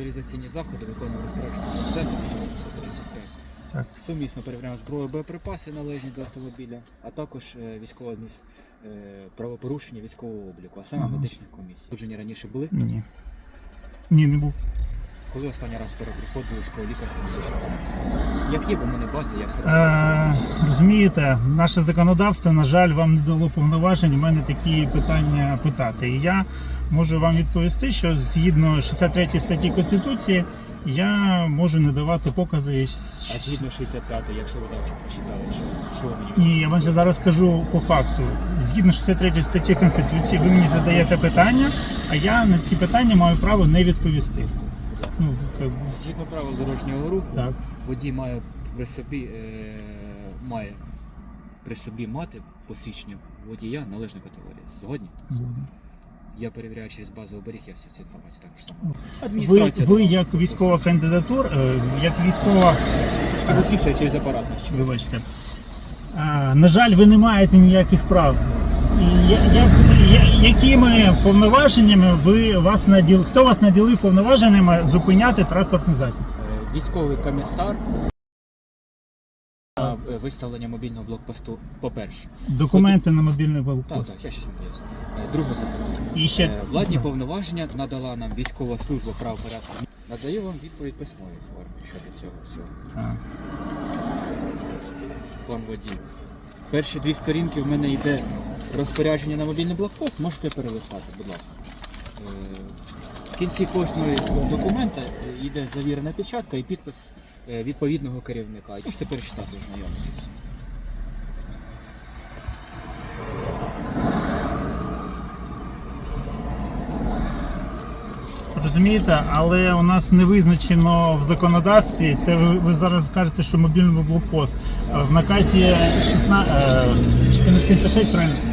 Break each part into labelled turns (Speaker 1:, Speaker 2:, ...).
Speaker 1: мобілізаційні заходи виконуємо розпорядження президента номер 735.
Speaker 2: Так.
Speaker 1: Сумісно перевіряємо зброю, боєприпаси належні до автомобіля, а також е, військове е, правопорушення військового обліку, а саме
Speaker 2: Ага.
Speaker 1: медичних комісій. Суджені раніше були.
Speaker 2: Ні. Ні, не був.
Speaker 1: Коли останній раз переходили з медичної комісії? Як є, бо мене база, я все
Speaker 2: Е, розумієте, наше законодавство, на жаль, вам не дало повноважень у мене такі питання питати. І я можу вам відповісти, що згідно 63 статті Конституції я можу надавати покази.
Speaker 1: А згідно 65 якщо ви далі прочитали, що, що ви мені
Speaker 2: Ні, я вам ще зараз скажу по факту. Згідно 63 статті Конституції, ви мені задаєте питання, а я на ці питання маю право не відповісти.
Speaker 1: будь ласка.
Speaker 2: Ну, як би,
Speaker 1: Згідно правил дорожнього руху,
Speaker 2: так.
Speaker 1: водій має при собі е, має при собі мати посвідчення водія належної категорії. Згодні?
Speaker 2: згоден.
Speaker 1: Я перевіряю через базу оберіг, я всю цю інформацію також сам.
Speaker 2: Ви,
Speaker 1: Адміністрація.
Speaker 2: ви
Speaker 1: дала.
Speaker 2: як військова кандидатура, е, як військова
Speaker 1: гучніше через апарат чує.
Speaker 2: Вибачте. А, на жаль, ви не маєте ніяких прав. І я- я- я- якими повноваженнями ви вас наділ... Хто вас наділив повноваженнями зупиняти транспортний засіб?
Speaker 1: Е, Військовий комісар на е, виставлення мобільного блокпосту, по-перше.
Speaker 2: Документи на мобільний
Speaker 1: Так,
Speaker 2: блокпост.
Speaker 1: так, я щось вам поясню. Е, Друге запитання.
Speaker 2: І ще
Speaker 1: Е, Владні повноваження надала нам військова служба правопорядку. Надаю вам відповідь письмової формі щодо цього всього.
Speaker 2: А,
Speaker 1: Пан водій. Перші дві сторінки в мене йде розпорядження на мобільний блокпост. Можете перелистати, будь ласка. Е, кінці кожного документа е, йде завірена печатка і підпис е, відповідного керівника. Можете перечитати, ознайомитися.
Speaker 2: Розумієте, але у нас не визначено в законодавстві. Це ви, ви зараз кажете, що мобільний блокпост. Е, В наказі 16, е, 1476, правильно?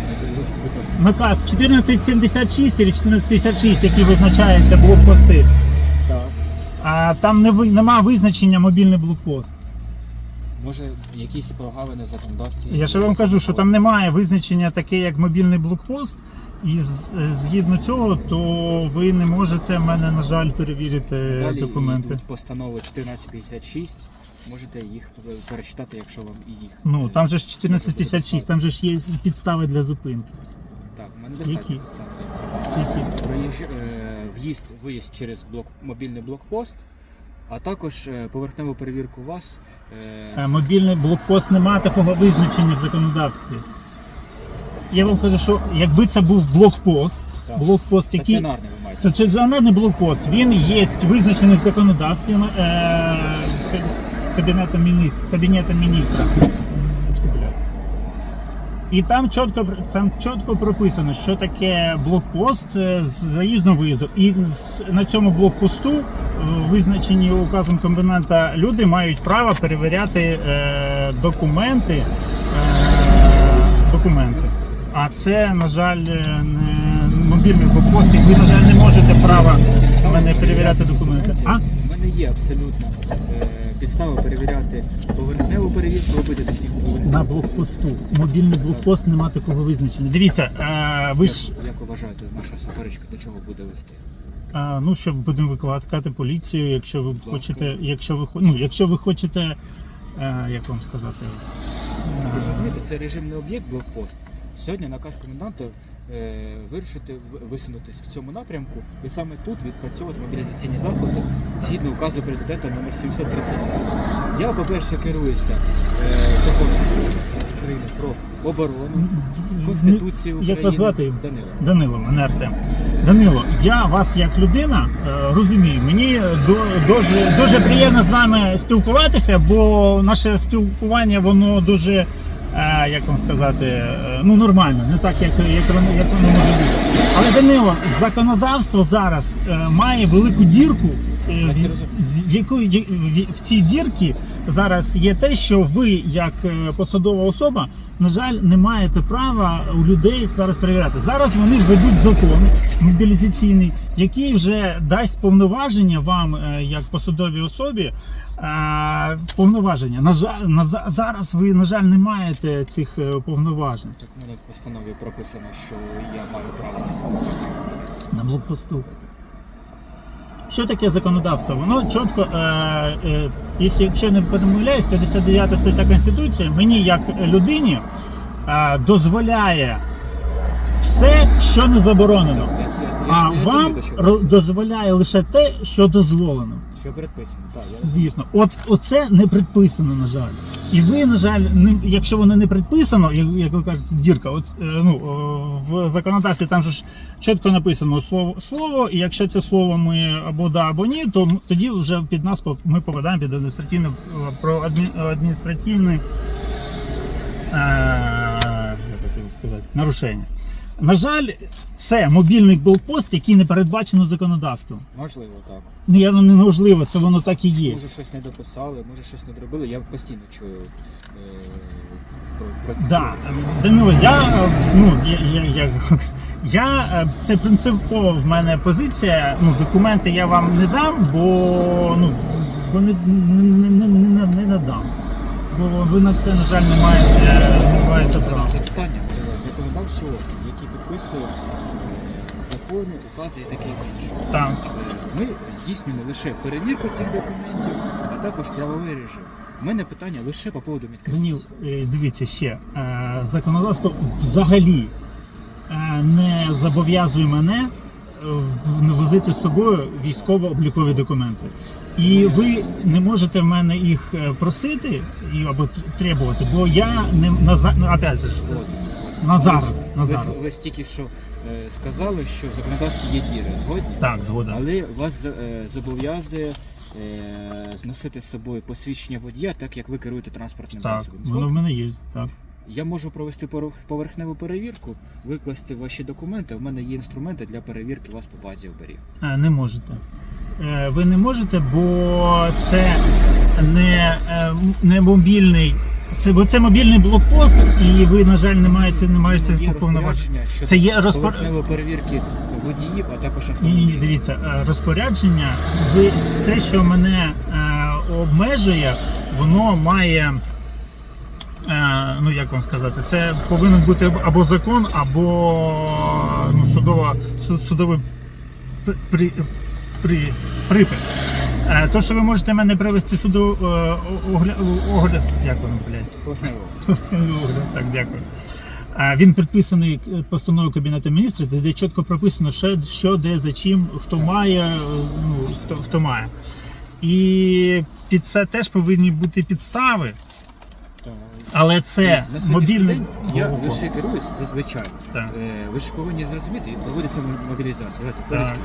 Speaker 2: Наказ 1476 чи 1456, який визначається блокпости.
Speaker 1: Так.
Speaker 2: А там не ви, нема визначення мобільний блокпост.
Speaker 1: Може, якісь прогалини в законодавстві.
Speaker 2: Я ще вам кажу, що там немає визначення таке, як мобільний блокпост. І з- згідно цього, то ви не можете мене, на жаль, перевірити
Speaker 1: Далі
Speaker 2: документи.
Speaker 1: йдуть постанови 1456. Можете їх перечитати, якщо вам і їх.
Speaker 2: Ну там же ж 1456, там же ж є підстави для зупинки.
Speaker 1: Мене достатньо
Speaker 2: Які?
Speaker 1: підстав.
Speaker 2: Які?
Speaker 1: Проїждж, е, в'їзд, виїзд через блок, мобільний блокпост, а також е, поверхневу перевірку вас. Е,
Speaker 2: Е, Мобільний блокпост немає такого визначення в законодавстві. Я вам кажу, що якби це був блокпост,
Speaker 1: Так.
Speaker 2: блокпост, який
Speaker 1: стаціонарний ви маєте.
Speaker 2: то це стаціонарний блокпост, він є визначений в законодавстві е, кабінетом міністра. Кабінетом міністра. І там чітко там чітко прописано, що таке блокпост е, з заїздом виїзду. І на цьому блокпосту, е, визначені указом коменданта, люди мають право перевіряти е, документи. Е, документи. А це, на жаль, е, не мобільний блокпост, і ви, на жаль, не можете права мене перевіряти документи.
Speaker 1: У мене є абсолютно е, підстава перевіряти поверхневу перевірку, робити точніше
Speaker 2: На
Speaker 1: поверхневу.
Speaker 2: блокпосту. Мобільний блокпост нема такого визначення. Дивіться, е, ви ж
Speaker 1: Як, як ви вважаєте, наша суперечка до чого буде вести?
Speaker 2: А, ну, щоб будемо викликати поліцію, якщо ви хочете, якщо ви хо- ну, якщо ви хочете, е, як вам сказати,
Speaker 1: Ви ж розумієте, це режимний об'єкт блокпост. Сьогодні наказ коменданта е, вирішити в- висунутись в цьому напрямку і саме тут відпрацьовувати мобілізаційні заходи згідно указу президента номер 732. Я, по-перше, керуюся е, законом України про оборону, Конституцію України.
Speaker 2: як вас звати?
Speaker 1: Данило.
Speaker 2: Данило, мене Артем. Данило, я вас як людина е, розумію. Мені дуже, дуже приємно з вами спілкуватися, бо наше спілкування воно дуже. Як вам сказати, е, ну нормально, не так, як, як, воно, як воно може бути. Але Данило, законодавство зараз е, має велику дірку, е, в, якої- в, в цій дірці зараз є те, що ви, як е, посадова особа, на жаль, не маєте права у людей зараз перевіряти. Зараз вони ведуть закон мобілізаційний, який вже дасть повноваження вам, е, як посадовій особі. Повноваження. На жаль, на за- зараз ви, на жаль, не маєте цих повноважень
Speaker 1: Так у мене в постанові прописано, що я маю право на запитання.
Speaker 2: на блокпосту. Що таке законодавство? Воно чітко, е, е, якщо, не помиляюсь, 59 стаття Конституції мені як людині е, дозволяє все, що не заборонено. А вам ро- дозволяє лише те, що дозволено.
Speaker 1: Що передписано, так. я-
Speaker 2: Звісно, от оце не предписано, на жаль. І ви, на жаль, не, якщо воно не предписано, як, як ви кажете, дірка, от, е, ну, е, в законодавстві там ж чітко написано слово, слово, і якщо це слово ми або да, або ні, то тоді вже під нас ми попадаємо під адміністративне про адмі, адміністративне е, як сказати, нарушення. На жаль, це мобільний блокпост, який не передбачено законодавством.
Speaker 1: Можливо, так.
Speaker 2: Ну, я неможливо, це воно так і є.
Speaker 1: Може щось не дописали, може щось не доробили. Я постійно чую е, про, про це.
Speaker 2: Да, Данило, я е, ну я, я, я, я е, це принципово в мене позиція. Ну, документи я вам не дам, бо ну бо не, не, не, не, не, не надам. Бо ви на це, на жаль, не маєте, не маєте права.
Speaker 1: Це питання е, законодавчого, е, закони, укази і таке інше.
Speaker 2: Так.
Speaker 1: Ми здійснюємо лише перевірку цих документів, а також правовий режим. У мене питання лише по поводу
Speaker 2: Даніл, е, дивіться ще. е, Законодавство взагалі е, не зобов'язує мене е, возити з собою військово-облікові документи. І ви не можете в мене їх е, просити і або т- требувати, бо я не на за- ну, опять же,
Speaker 1: Згоден.
Speaker 2: На зараз. На
Speaker 1: ви,
Speaker 2: зараз.
Speaker 1: ви тільки що е, сказали, що в законодавстві є діри, згодні?
Speaker 2: Так, згода.
Speaker 1: Але вас е, зобов'язує е, носити з собою посвідчення водія, так як ви керуєте транспортним
Speaker 2: Так,
Speaker 1: засобом.
Speaker 2: воно в
Speaker 1: Згодні?
Speaker 2: мене є. Так.
Speaker 1: Я можу провести пору- поверхневу перевірку, викласти ваші документи. У мене є інструменти для перевірки вас по базі оберіг.
Speaker 2: Е, Не можете. Е, Ви не можете, бо це не, е, не мобільний. Це, бо це мобільний блокпост, і ви, на жаль, не маєте, не маєте
Speaker 1: Є
Speaker 2: повноважень.
Speaker 1: розпорядження щодо
Speaker 2: Це є розпор...
Speaker 1: поверхневої перевірки водіїв, а також
Speaker 2: Ні, ні,
Speaker 1: автомобілів.
Speaker 2: ні, дивіться, е, розпорядження, ви все, що мене е, обмежує, воно має. Е, ну як вам сказати, це повинен бути або закон, або ну, судова, су- судовий при, при, припис. Е, то, що ви можете мене привести суду е, огляд, як воно, блядь? Огляд, так, дякую. Він підписаний е, постановою Кабінету міністрів, де чітко прописано, що, де, за чим, хто має, е, ну, хто, хто має. І під це теж повинні бути підстави. Але це
Speaker 1: На сьогоднішній
Speaker 2: мобільний.
Speaker 1: день я
Speaker 2: Ого.
Speaker 1: лише керуюсь зазвичай.
Speaker 2: Так.
Speaker 1: Е, Ви ж повинні зрозуміти, проводиться мобілізація. Давайте.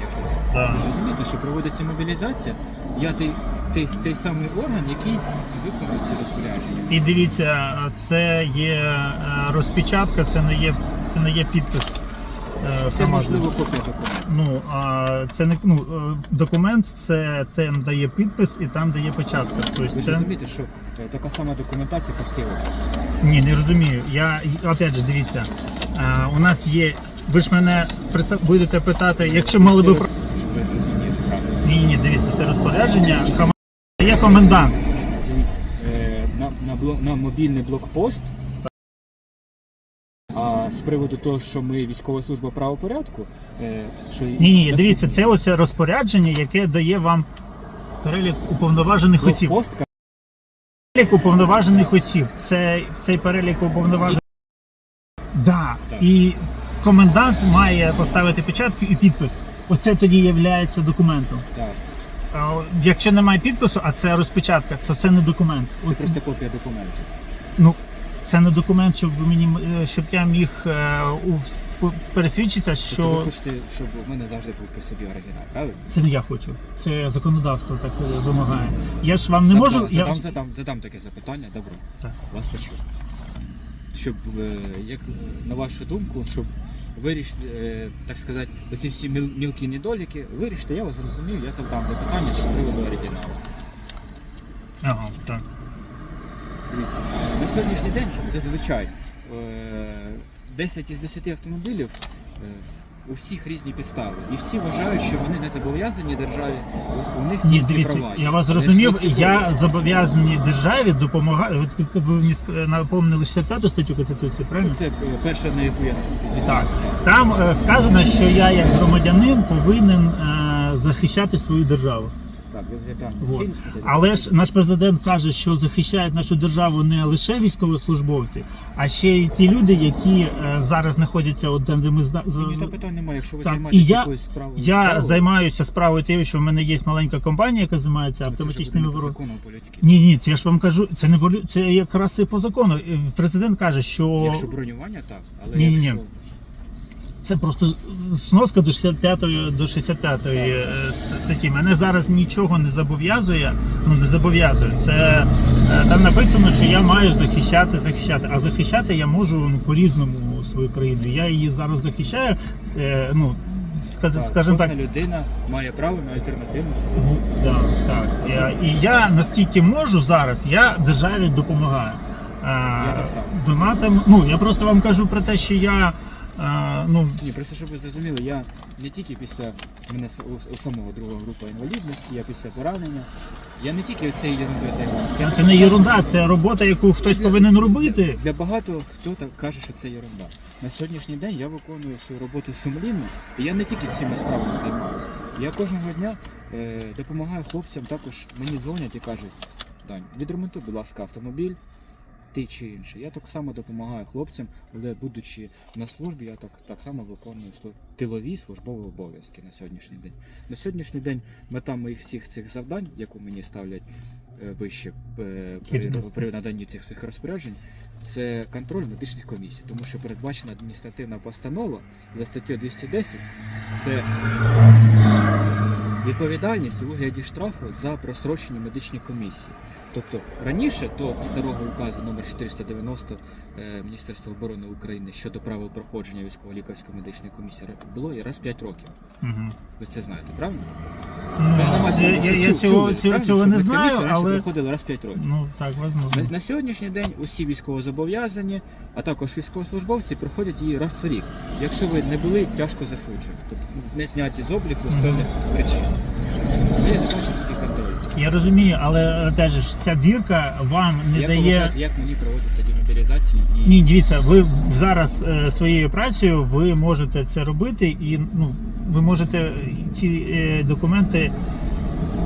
Speaker 2: Так.
Speaker 1: Ви ж розумієте, що проводиться мобілізація. Я той, той, той самий орган, який виконує ці розпорядження.
Speaker 2: І дивіться, це є е, розпечатка, це не є, це не є підпис. Е,
Speaker 1: Це можливо копія документу.
Speaker 2: Ну, а це не ну, е, документ, це там, де є підпис і там, де є печатка. Тобто
Speaker 1: Ви ж
Speaker 2: це...
Speaker 1: розумієте, що е, така сама документація по всій області.
Speaker 2: Ні, не розумію. Я опять же дивіться. А, у нас є. Ви ж мене будете питати, якщо мали би про-
Speaker 1: роз-
Speaker 2: ні, ні, дивіться, це розпорядження. Комен- Є комендант.
Speaker 1: Дивіться, на, на, на мобільний блокпост. Приводу того, що ми військова служба правопорядку, е, що
Speaker 2: Ні, ні, дивіться, це ось розпорядження, яке дає вам перелік уповноважених осіб.
Speaker 1: блокпост
Speaker 2: Перелік уповноважених осіб. Це цей перелік уповноважених. Да.
Speaker 1: Так.
Speaker 2: І комендант має поставити печатку і підпис. Оце тоді є документом.
Speaker 1: Так,
Speaker 2: А, Якщо немає підпису, а це розпечатка, це, це не документ.
Speaker 1: це просто копія документу.
Speaker 2: ну, це не документ, щоб ви мені е, щоб я міг е, у- пересвідчитися,
Speaker 1: Тобто ви
Speaker 2: що
Speaker 1: хочете, щоб у мене завжди був при собі оригінал, правильно?
Speaker 2: це не я хочу. Це законодавство так е, вимагає. Я ж вам не
Speaker 1: задам,
Speaker 2: можу.
Speaker 1: задам,
Speaker 2: Я...
Speaker 1: задам, задам таке запитання, добре.
Speaker 2: Так.
Speaker 1: Вас почув. Щоб, е, як е, на вашу думку, щоб вирішити, е, так сказати, оці всі міл- мілкі недоліки, вирішити, я вас зрозумів, я задам запитання з приводу оригіналу.
Speaker 2: Ага, так.
Speaker 1: Дивіться, на сьогоднішній день зазвичай е, 10 із 10 автомобілів е, у всіх різні підстави. І всі вважають, що вони не зобов'язані державі, у них
Speaker 2: Ні,
Speaker 1: тільки
Speaker 2: дивіться,
Speaker 1: права. є.
Speaker 2: я вас зрозумів.
Speaker 1: не
Speaker 2: Я зобов'язаний державі допомагати. От як ви мені ск- напомнили 65 статтю Конституції, правильно?
Speaker 1: Це е, перша, на яку я з-
Speaker 2: Так.
Speaker 1: зізнався.
Speaker 2: Там е, сказано, що я як громадянин повинен е, захищати свою державу. Вот. Але ж наш президент каже, що захищають нашу державу не лише військовослужбовці, а ще й ті люди, які е, зараз знаходяться от там, де ми зна... за-
Speaker 1: Ні, та питань немає, якщо ви
Speaker 2: Так, і
Speaker 1: займаєтесь
Speaker 2: я,
Speaker 1: якоюсь справою.
Speaker 2: я
Speaker 1: справою,
Speaker 2: займаюся справою тією, що в мене є маленька компанія, яка займається
Speaker 1: це ж
Speaker 2: автоматичними
Speaker 1: по закону по-людськи.
Speaker 2: Ні, ні, це я ж вам кажу, це не волю, це якраз і по закону. Е, Президент каже, що
Speaker 1: Якщо бронювання, так. Але
Speaker 2: Ні, ні, ні.
Speaker 1: якщо...
Speaker 2: це просто сноска до 65-ї до 65-ї е, статті. Мене зараз нічого не зобов'язує. Ну не зобов'язує. Це е, там написано, що я маю захищати, захищати. А захищати я можу ну, по-різному свою країну. Я її зараз захищаю. Е, ну
Speaker 1: Так,
Speaker 2: скажімо так.
Speaker 1: кожна людина має право на альтернативну службу.
Speaker 2: Ну, да, так. Я, і я наскільки можу зараз, я державі допомагаю.
Speaker 1: Я так само.
Speaker 2: Донатом. Ну я просто вам кажу про те, що я. Е, ну,
Speaker 1: Ні, просто щоб ви зрозуміли, я не тільки після мене с- у, у самого друга група інвалідності, я після поранення. Я не тільки цією ерундою займаюся.
Speaker 2: Це не ерунда, це робота, яку хтось
Speaker 1: Для-
Speaker 2: повинен робити.
Speaker 1: Для багато хто так каже, що це ерунда. На сьогоднішній день я виконую свою роботу сумлінно, і я не тільки цими справами займаюся. Я кожного дня е, допомагаю хлопцям, також мені дзвонять і кажуть, Дань, відремонтуй, будь ласка, автомобіль. Ти чи інший. Я так само допомагаю хлопцям, але будучи на службі, я так, так само виконую тилові службові обов'язки на сьогоднішній день. На сьогоднішній день мета моїх всіх цих завдань, яку мені ставлять е, вище е, при, при наданні цих всіх розпоряджень, це контроль медичних комісій, тому що передбачена адміністративна постанова за статтю 210 це відповідальність у вигляді штрафу за просрочені медичні комісії. Тобто раніше до старого указу номер 490 е, Міністерства оборони України щодо правил проходження військово-лікарської медичної комісії було і раз в 5 років.
Speaker 2: Угу.
Speaker 1: Ви це знаєте, правильно?
Speaker 2: Я, я, я цього, цього, цього не знаю, але
Speaker 1: приходили раз в 5 років.
Speaker 2: ну так можливо.
Speaker 1: На, на сьогоднішній день усі військовозобов'язані, а також військовослужбовці проходять її раз в рік, якщо ви не були тяжко засуджені, тобто не зняті з обліку з певних причин. Я закінчу.
Speaker 2: Я розумію, але опять же ж, ця дірка вам не
Speaker 1: Як
Speaker 2: дає.
Speaker 1: вважаєте, як мені проводити тоді мобілізацію і
Speaker 2: Ні, дивіться, ви зараз е, своєю працею ви можете це робити, і ну ви можете ці е, документи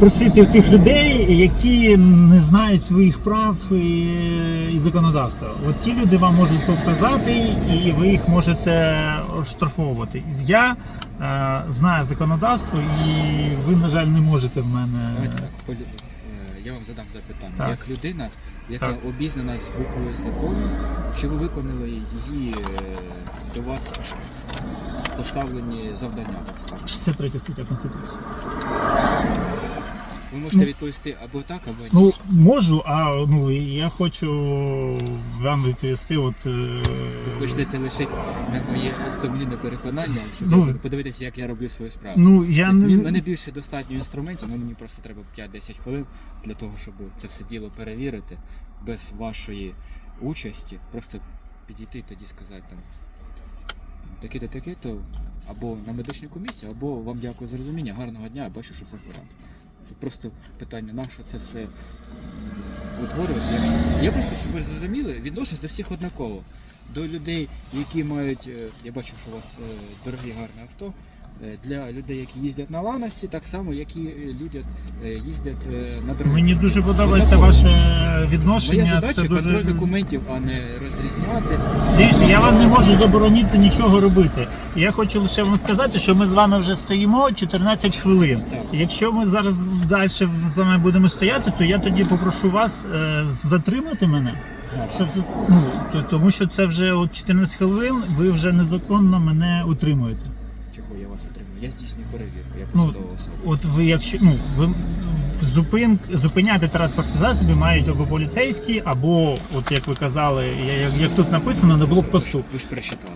Speaker 2: просити в тих людей, які не знають своїх прав і, і законодавства. От ті люди вам можуть показати, і ви їх можете штрафовувати. Я е, знаю законодавство, і ви, на жаль, не можете в мене.
Speaker 1: Давайте так, полі- е, я вам задам запитання.
Speaker 2: Так.
Speaker 1: Як людина, яка
Speaker 2: Так.
Speaker 1: обізнана з буквою закону, чи ви виконали її е, до вас поставлені завдання, так скажемо?
Speaker 2: 63 стаття Конституції.
Speaker 1: Ви можете
Speaker 2: Ну.
Speaker 1: відповісти або так, або ні.
Speaker 2: Ну, можу, а ну я хочу вам відповісти, от. е,
Speaker 1: Хочете це лишити на моє сумлінне переконання, щоб
Speaker 2: Ну,
Speaker 1: я подивитися, як я роблю свою справу.
Speaker 2: Ну, я
Speaker 1: Тобто,
Speaker 2: не.
Speaker 1: мене більше достатньо інструментів, але мені просто треба 5-10 хвилин для того, щоб це все діло перевірити без вашої участі. Просто підійти і тоді сказати там таке-то, таке-то, або на медичну комісію, або вам дякую за розуміння, гарного дня, я бачу, що все порядку. Просто питання, на що це все утворювати. Я просто, щоб ви зрозуміли, відношусь до всіх однаково. До людей, які мають, е, я бачу, що у вас е, дорогі гарне авто. Е, Для людей, які їздять на Ланосі, так само, як і е, люди е, їздять на дорозі.
Speaker 2: Мені дуже подобається ваше відношення.
Speaker 1: Моя задача
Speaker 2: це
Speaker 1: контроль
Speaker 2: дуже...
Speaker 1: документів, а не розрізняти.
Speaker 2: Дивіться, я вам не можу заборонити нічого робити. Я хочу лише вам сказати, що ми з вами вже стоїмо 14 хвилин.
Speaker 1: Так.
Speaker 2: Якщо ми зараз далі з вами будемо стояти, то я тоді попрошу вас затримати мене. Це ну, то- тому що це вже от 14 хвилин, ви вже незаконно мене утримуєте.
Speaker 1: Я здійснюю перевірку, я
Speaker 2: Ну,
Speaker 1: посадова особа.
Speaker 2: От ви, якщо ну ви зупин, зупиняти транспортні засоби мають або поліцейські, або, от як ви казали, я- як, як тут написано, на блокпосту.
Speaker 1: Ви ж пересчитали.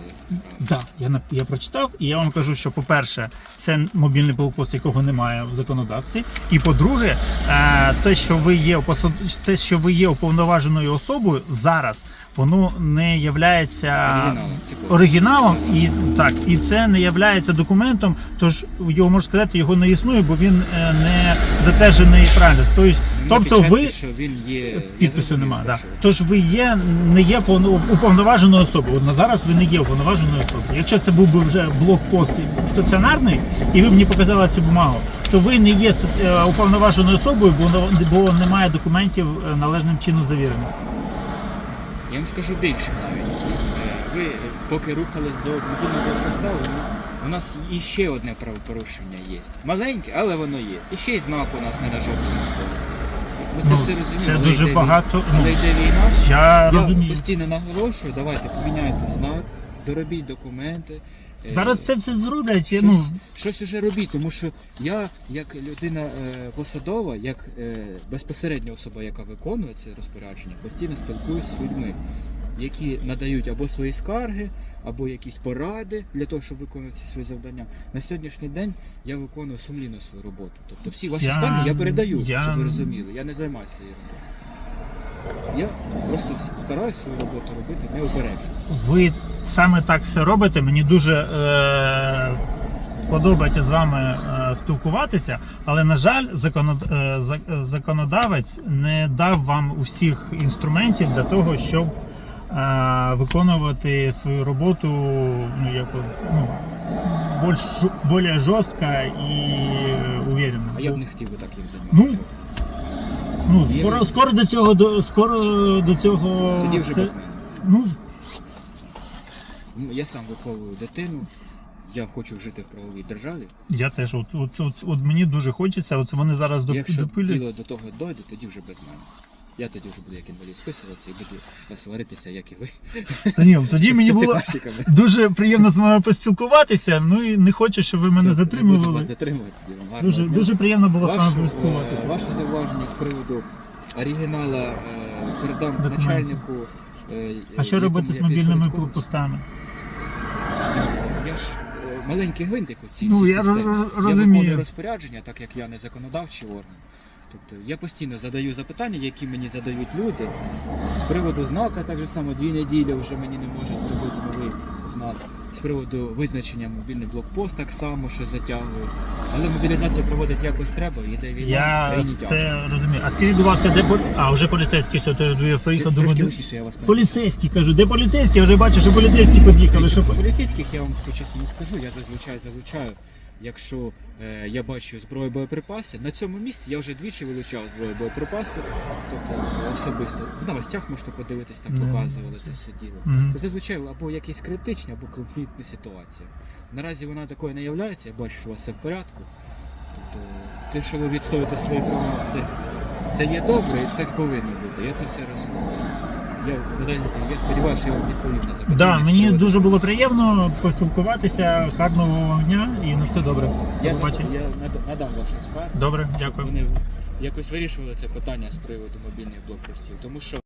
Speaker 2: Так, я нап- я прочитав, і я вам кажу, що по-перше, це мобільний блокпост, якого немає в законодавстві. І по-друге, е, те, що ви є посад... те, що ви є уповноваженою особою зараз, воно не являється
Speaker 1: Оригіналом,
Speaker 2: оригіналом, і так, і це не являється документом. Тож його можна сказати, його не існує, бо він е, не затверджений правильно. Тобто, тобто ви
Speaker 1: що він є...
Speaker 2: Підпису немає, да. Тож ви є, не є повно- уповноваженою особою. От на зараз ви не є уповноваженою особою. Якщо це був би вже блокпост стаціонарний, і ви мені показали цю бумагу, Тобто ви не є е, уповноваженою особою, бо, бо немає документів е, належним чином завірених.
Speaker 1: Я вам скажу більше навіть. Ви поки рухались до будинку блокпоста, у нас іще одне правопорушення є. Маленьке, але воно є. І ще й знак у нас не на жовтому. Ми це
Speaker 2: Ну,
Speaker 1: все розуміємо.
Speaker 2: це
Speaker 1: але
Speaker 2: дуже
Speaker 1: йде
Speaker 2: багато,
Speaker 1: війна.
Speaker 2: ну,
Speaker 1: Але йде війна.
Speaker 2: Я
Speaker 1: Я
Speaker 2: розумію.
Speaker 1: постійно наголошую, давайте поміняйте знак, доробіть документи.
Speaker 2: Зараз це все зроблять. я,
Speaker 1: щось,
Speaker 2: Ну,
Speaker 1: щось уже робіть, тому що я, як людина е, посадова, як е, безпосередня особа, яка виконує це розпорядження, постійно спілкуюся з людьми, які надають або свої скарги, або якісь поради для того, щоб виконувати свої завдання. На сьогоднішній день я виконую сумлінно свою роботу. Тобто всі ваші
Speaker 2: Я-
Speaker 1: скарги я передаю,
Speaker 2: я-
Speaker 1: щоб ви розуміли. Я не займаюся роботою. Я просто стараюся свою роботу робити неупереджено.
Speaker 2: ви саме так все робите. Мені дуже е, подобається з вами е, спілкуватися, але на жаль, законод, е, законодавець не дав вам усіх інструментів для того, щоб е, виконувати свою роботу ну, якось, ну, більш більш жорстко і уверенно.
Speaker 1: А я б не хотів би так їм
Speaker 2: Ну,
Speaker 1: займатися.
Speaker 2: Ну, скоро, скоро до цього до скоро до цього
Speaker 1: Тоді вже
Speaker 2: все-
Speaker 1: без мене.
Speaker 2: ну
Speaker 1: Ну, Я сам виховую дитину, я хочу жити в правовій державі.
Speaker 2: Я теж, от, от, от, от мені дуже хочеться, от вони зараз доп,
Speaker 1: Якщо
Speaker 2: допилюють.
Speaker 1: діло до того дойде, тоді вже без мене. Я тоді вже буду як інвалід списуватися і буду сваритися, як і ви.
Speaker 2: Та ні, тоді мені було дуже приємно з вами поспілкуватися. Ну і не хочу, щоб ви мене затримували.
Speaker 1: вас затримувати.
Speaker 2: Дуже, дуже приємно було з вами
Speaker 1: Вашу,
Speaker 2: поспілкуватися.
Speaker 1: е, Ваше зауваження з приводу оригінала е, передам начальнику. е,
Speaker 2: А що робити з мобільними блокпостами?
Speaker 1: Я ж маленький гвинтик у цій
Speaker 2: Ну, я
Speaker 1: системі. Я виконую розпорядження, так як я не законодавчий орган. Тобто я постійно задаю запитання, які мені задають люди. З приводу знака, так же само дві неділі вже мені не можуть зробити новий знак. З приводу визначення мобільний блокпост так само, що затягують. Але мобілізацію проводить якось треба, йде війна,
Speaker 2: Я
Speaker 1: тяжко.
Speaker 2: це розумію. А скажіть, будь ласка, де полі... А, вже поліцейський все, то я приїхав до
Speaker 1: Трошки
Speaker 2: мене.
Speaker 1: гучніше я вас не
Speaker 2: Поліцейський кажу, де поліцейський? Я вже бачу, що поліцейські під'їхали. Що...
Speaker 1: Поліцейських я вам по-чесному скажу, я зазвичай залучаю. Якщо е, я бачу зброю боєприпаси, на цьому місці я вже двічі вилучав зброю боєприпаси, тобто особисто в новостях можете подивитись, там
Speaker 2: Ну,
Speaker 1: показували це все діло. То зазвичай або якісь критичні, або конфліктні ситуації. Наразі вона такою не являється, я бачу, що у вас все в порядку. Тобто, те, що ви відстоюєте свої права, це, це є добре, і так повинно бути. Я це все розумію. Я, я сподіваюся, що я вам відповів на запитання.
Speaker 2: Да, мені дуже було приємно поспілкуватися. Гарного вам дня і на все добре.
Speaker 1: Я,
Speaker 2: До
Speaker 1: за-
Speaker 2: побачення.
Speaker 1: я над- надам ваш експерт.
Speaker 2: Добре, дякую.
Speaker 1: Вони якось вирішували це питання з приводу мобільних блокпостів, тому що